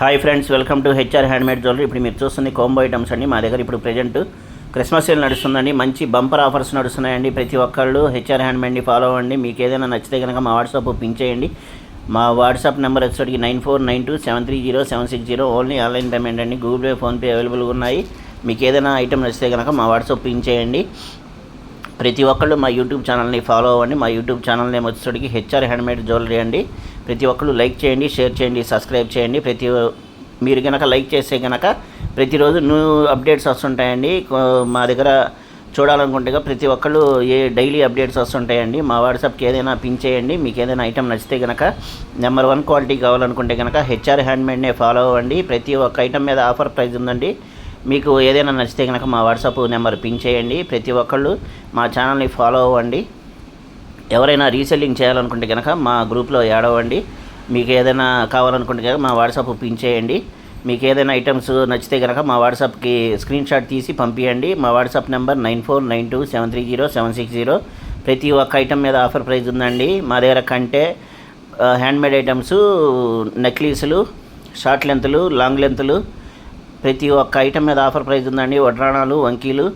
Hi friends welcome to HR handmade jewellery ఇప్పుడు మీరు చూస్తుంది కోంబో ఐటమ్స్ అండి. మా దగ్గర ఇప్పుడు ప్రజెంట్ క్రిస్మస్ సేల్ నడుస్తుందండి. మంచి బంపర్ ఆఫర్స్ నడుస్తున్నాయండి ప్రతి ఒక్కళ్ళు. హెచ్ఆర్ హ్యాండ్మేడ్ని ఫాలో అవ్వండి. మీకు ఏదైనా నచ్చితే కనుక మా వాట్సాప్ పిన్ చేయండి. మా WhatsApp number వచ్చేటికి nine four nine two seven three zero seven six zero only online payment అండి. గూగుల్ పే ఫోన్పే అవైలబుల్గా ఉన్నాయి. మీకు ఏదైనా ఐటమ్ నచ్చితే కనుక మా వాట్సాప్ పిన్ చేయండి. ప్రతి ఒక్కళ్ళు మా యూట్యూబ్ ఛానల్ని ఫాలో అవ్వండి. మా యూట్యూబ్ ఛానల్ నేమ్ వచ్చేసరికి హెచ్ఆర్ హ్యాండ్మేడ్ జ్యువెలరీ అండి. ప్రతి ఒక్కళ్ళు లైక్ చేయండి షేర్ చేయండి సబ్స్క్రైబ్ చేయండి. ప్రతి మీరు కనుక లైక్ చేస్తే కనుక ప్రతిరోజు న్యూ అప్డేట్స్ వస్తుంటాయండి. మా దగ్గర చూడాలనుకుంటే ప్రతి ఒక్కళ్ళు ఏ డైలీ అప్డేట్స్ వస్తుంటాయండి. మా వాట్సాప్కి ఏదైనా పిన్ చేయండి. మీకు ఏదైనా ఐటమ్ నచ్చితే కనుక నెంబర్ వన్ క్వాలిటీ కావాలనుకుంటే కనుక హెచ్ఆర్ హ్యాండ్మేడ్నే ఫాలో అవ్వండి. ప్రతి ఒక్క ఐటమ్ మీద ఆఫర్ ప్రైస్ ఉందండి. మీకు ఏదైనా నచ్చితే కనుక మా వాట్సాప్ నెంబర్ పిన్ చేయండి. ప్రతి ఒక్కళ్ళు మా ఛానల్ని ఫాలో అవ్వండి. ఎవరైనా రీసెల్లింగ్ చేయాలనుకుంటే కనుక మా గ్రూప్లో యాడ్ అవ్వండి. మీకు ఏదైనా కావాలనుకుంటే కనుక మా వాట్సాప్ పిన్ చేయండి. మీకు ఏదైనా ఐటమ్స్ నచ్చితే కనుక మా వాట్సాప్కి స్క్రీన్ షాట్ తీసి పంపించండి మా WhatsApp number nine four nine two seven three zero seven six zero ప్రతి ఒక్క ఐటమ్ మీద ఆఫర్ ప్రైస్ ఉందండి. మా దగ్గర కంటే హ్యాండ్మేడ్ ఐటమ్స్ నెక్లెస్లు షార్ట్ లెంత్లు లాంగ్ లెంత్లు ప్రతి ఒక్క ఐటమ్ మీద ఆఫర్ ప్రైస్ ఉందండి. వడ్రాణాలు వంకీలు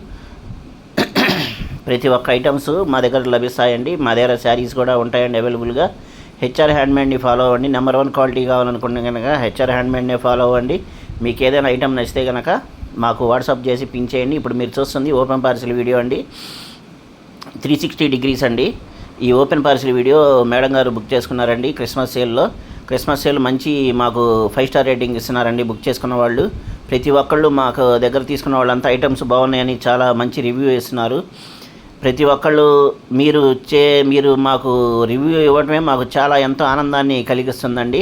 ప్రతి ఒక్క ఐటమ్స్ మా దగ్గర లభిస్తాయండి. మా దగ్గర శారీస్ కూడా ఉంటాయండి అవైలబుల్గా హెచ్ఆర్ హ్యాండ్మేడ్ని ఫాలో అవ్వండి. నెంబర్ వన్ క్వాలిటీ కావాలనుకుంటే కనుక హెచ్ఆర్ హ్యాండ్మేడ్నే ఫాలో అవ్వండి. మీకు ఏదైనా ఐటమ్ నచ్చితే కనుక మాకు వాట్సాప్ చేసి పిన్ చేయండి. ఇప్పుడు మీరు చూస్తుంది ఓపెన్ పార్సిల్ వీడియో అండి. త్రీ సిక్స్టీ డిగ్రీస్ అండి. ఈ ఓపెన్ పార్సిల్ వీడియో మేడం గారు బుక్ చేసుకున్నారండి క్రిస్మస్ సేల్లో క్రిస్మస్ సేల్ మంచి మాకు ఫైవ్ స్టార్ రేటింగ్ ఇస్తున్నారండి బుక్ చేసుకున్న వాళ్ళు. ప్రతి ఒక్కళ్ళు మాకు దగ్గర తీసుకున్న వాళ్ళంతా ఐటమ్స్ బాగున్నాయని చాలా మంచి రివ్యూ ఇస్తున్నారు ప్రతి ఒక్కళ్ళు మీరు చే మీరు మాకు రివ్యూ ఇవ్వడమే మాకు చాలా ఎంతో ఆనందాన్ని కలిగిస్తుందండి.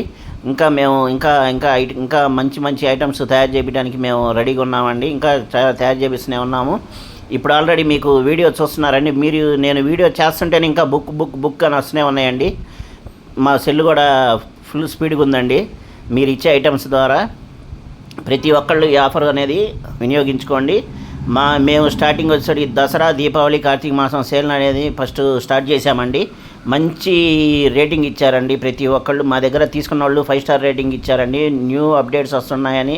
ఇంకా మేము ఇంకా ఇంకా ఐ ఇంకా మంచి మంచి ఐటమ్స్ తయారు చేయడానికి మేము రెడీగా ఉన్నామండి. ఇంకా చాలా తయారు చేపిస్తూనే ఉన్నాము. ఇప్పుడు ఆల్రెడీ మీకు వీడియో చూస్తున్నారండి. మీరు నేను వీడియో చేస్తుంటేనే ఇంకా బుక్ బుక్ బుక్ అని వస్తూనే ఉన్నాయండి. మా సెల్ కూడా ఫుల్ స్పీడ్గా ఉందండి. మీరు ఇచ్చే ఐటమ్స్ ద్వారా ప్రతి ఒక్కళ్ళు ఈ ఆఫర్ అనేది వినియోగించుకోండి. మా మేము స్టార్టింగ్ వచ్చేసరికి దసరా దీపావళి కార్తీక మాసం సేల్ అనేది ఫస్ట్ స్టార్ట్ చేశామండి. మంచి రేటింగ్ ఇచ్చారండి ప్రతి ఒక్కళ్ళు. మా దగ్గర తీసుకున్న వాళ్ళు ఫైవ్ స్టార్ రేటింగ్ ఇచ్చారండి. న్యూ అప్డేట్స్ వస్తున్నాయని.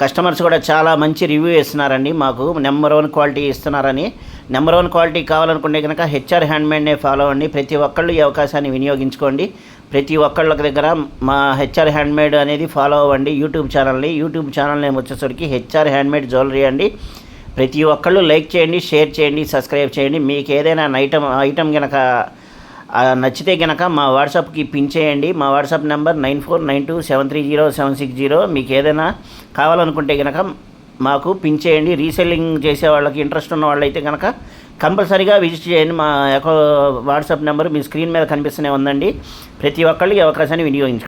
కస్టమర్స్ కూడా చాలా మంచి రివ్యూ ఇస్తున్నారండి మాకు. నెంబర్ వన్ క్వాలిటీ ఇస్తున్నారని. నెంబర్ వన్ క్వాలిటీ కావాలనుకుంటే కనుక హెచ్ఆర్ హ్యాండ్మేడ్నే ఫాలో అవ్వండి. ప్రతి ఒక్కళ్ళు ఈ అవకాశాన్ని వినియోగించుకోండి. ప్రతి ఒక్కళ్ళ దగ్గర మా హెచ్ఆర్ హ్యాండ్మేడ్ అనేది ఫాలో అవ్వండి యూట్యూబ్ ఛానల్ని. యూట్యూబ్ ఛానల్ నేమ్ వచ్చేసరికి హెచ్ఆర్ హ్యాండ్మేడ్ జ్యువెలరీ అండి. ప్రతి ఒక్కళ్ళు లైక్ చేయండి షేర్ చేయండి సబ్స్క్రైబ్ చేయండి. మీకు ఏదైనా ఐటమ్ ఐటమ్ కనుక నచ్చితే కనుక మా వాట్సాప్కి పిన్ చేయండి. మా WhatsApp number nine four nine two seven three zero seven six zero. మీకు ఏదైనా కావాలనుకుంటే కనుక మాకు పిన్ చేయండి. రీసెల్లింగ్ చేసే వాళ్ళకి ఇంట్రెస్ట్ ఉన్న వాళ్ళైతే కనుక కంపల్సరీగా విజిట్ చేయండి. మా యొక్క వాట్సాప్ నెంబర్ మీ స్క్రీన్ మీద కనిపిస్తూనే ఉందండి. ప్రతి ఒక్కళ్ళకి ఈ అవకాశాన్ని వినియోగించుకోండి.